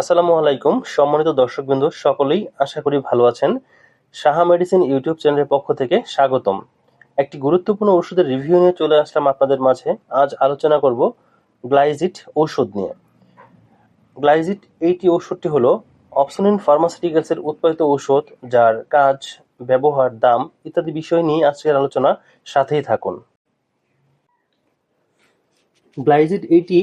আসসালামু আলাইকুম। সম্মানিত দর্শকবৃন্দ, সকলেই আশা করি ভালো আছেন। সাহা মেডিসিন ইউটিউব চ্যানেলের পক্ষ থেকে স্বাগতম। একটি গুরুত্বপূর্ণ ওষুধের রিভিউ নিয়ে চলে আসলাম আপনাদের মাঝে। আজ আলোচনা করব গ্লাইজিট ওষুধ নিয়ে। গ্লাইজিট এইটি ওষুধটি হলো অপসনিন ফার্মাসিউটিক্যালসের উৎপাদিত ঔষধ যার কাজ, ব্যবহার, দাম ইত্যাদি বিষয় নিয়ে আজকের আলোচনা সাথেই থাকুন। গ্লাইজিট এইটি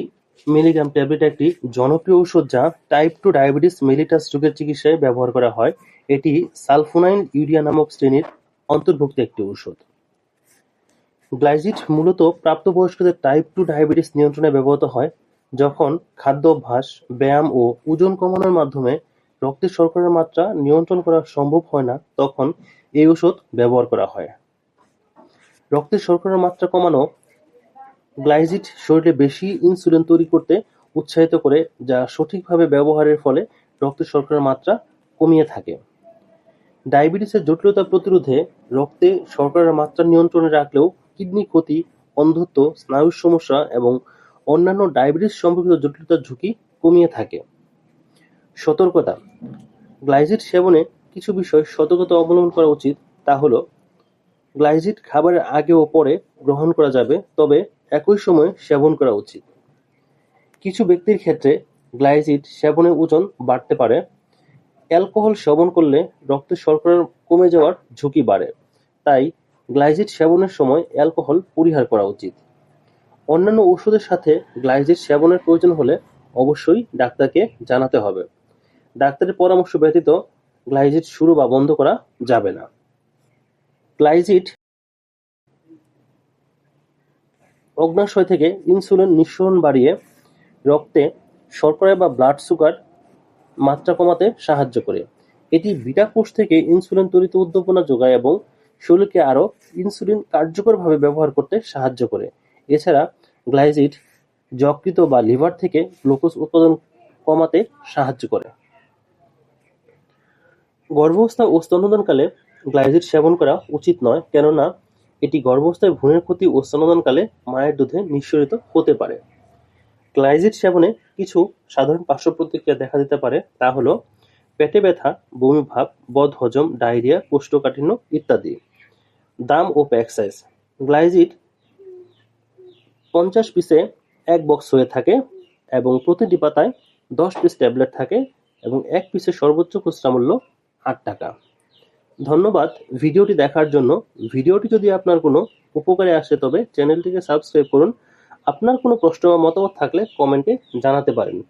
মিলিগ্রাম ট্যাবলেট একটি জনপ্রিয় ঔষধ যা টাইপ টু ডায়াবেটিস মেলিটাস রোগের চিকিৎসায় ব্যবহার করা হয়। এটি সালফোনাইল ইউরিয়া নামক শ্রেণির অন্তর্ভুক্ত একটি ঔষধ। গ্লাইজিট মূলত প্রাপ্তবয়স্কদের টাইপ টু ডায়াবেটিস নিয়ন্ত্রণে ব্যবহৃত হয়, যখন খাদ্যাভ্যাস ব্যায়াম ও ওজন কমানোর মাধ্যমে রক্তে শর্করার মাত্রা নিয়ন্ত্রণ করা সম্ভব হয় না, তখন এই ওষুধ ব্যবহার করা হয়। রক্তের শর্করার মাত্রা কমানো গ্লাইজিট শরীরে বেশি ইনসুলিন তৈরি করতে উৎসাহিত করে, যা সঠিকভাবে ব্যবহারের ফলে রক্তে শর্করার মাত্রা কমিয়ে থাকে। ডায়াবেটিসের জটিলতা প্রতিরোধে রক্তে শর্করার মাত্রা নিয়ন্ত্রণে রাখলেও কিডনি ক্ষতি, অন্ধত্ব, স্নায়ুর সমস্যা এবং অন্যান্য ডায়াবেটিস সম্পর্কিত জটিলতার ঝুঁকি কমিয়ে থাকে। সতর্কতা। গ্লাইজিট সেবনে কিছু বিষয় সতর্কতা অবলম্বন করা উচিত, তা হলো গ্লাইজিট খাবারের আগে ও পরে গ্রহণ করা যাবে, তবে একই সময়ে সেবন করা উচিত। কিছু ব্যক্তির ক্ষেত্রে গ্লাইজিট সেবনে ওজন বাড়তে পারে। অ্যালকোহল সেবন করলে রক্তে শর্করা কমে যাওয়ার ঝুঁকি বাড়ে, তাই গ্লাইজিট সেবনের সময় অ্যালকোহল পরিহার করা উচিত। অন্যান্য ওষুধের সাথে গ্লাইজিট সেবনের প্রয়োজন হলে অবশ্যই ডাক্তারকে জানাতে হবে। ডাক্তারের পরামর্শ ব্যতীত গ্লাইজিট শুরু বা বন্ধ করা যাবে না। গ্লাইজিট অগ্ন্যাশয় থেকে ইনসুলিন নিঃসরণ বাড়িয়ে রক্তে শর্করা বা ব্লাড সুগার মাত্রা কমাতে সাহায্য করে। এটি বিটা কোষ থেকে ইনসুলিন তৈরিতে উদ্দীপনা যোগায় এবং শরীরকে আরও ইনসুলিন কার্যকরভাবে ব্যবহার করতে সাহায্য করে। এছাড়া গ্লাইজিট যকৃত বা লিভার থেকে গ্লুকোজ উৎপাদন কমাতে সাহায্য করে। গর্ভাবস্থা ও স্তন্যদানকালে গ্লাইজিট সেবন করা উচিত নয়, কেননা এটি গর্ভাবস্থায় ভ্রূণের ক্ষতি ও স্তন্যদানকালে মায়ের দুধে নিঃসরিত হতে পারে। গ্লাইজিট সেবনে কিছু সাধারণ পার্শ্ব প্রতিক্রিয়া দেখা দিতে পারে, তা হলো পেটে ব্যথা বমিভাব বদহজম, ডায়রিয়া, কোষ্ঠকাঠিন্য ইত্যাদি। দাম ও প্যাক সাইজ। গ্লাইজিট পঞ্চাশ পিসে এক বক্স হয়ে থাকে এবং প্রতিটি পাতায় দশ পিস ট্যাবলেট থাকে এবং এক পিসের সর্বোচ্চ খুচরা মূল্য আট টাকা। ধন্যবাদ ভিডিওটি দেখার জন্য। ভিডিওটি যদি আপনার কোনো উপকারে আসে, তবে চ্যানেলটিকে সাবস্ক্রাইব করুন। আপনার কোনো প্রশ্ন বা মতামত থাকলে কমেন্টে জানাতে পারেন।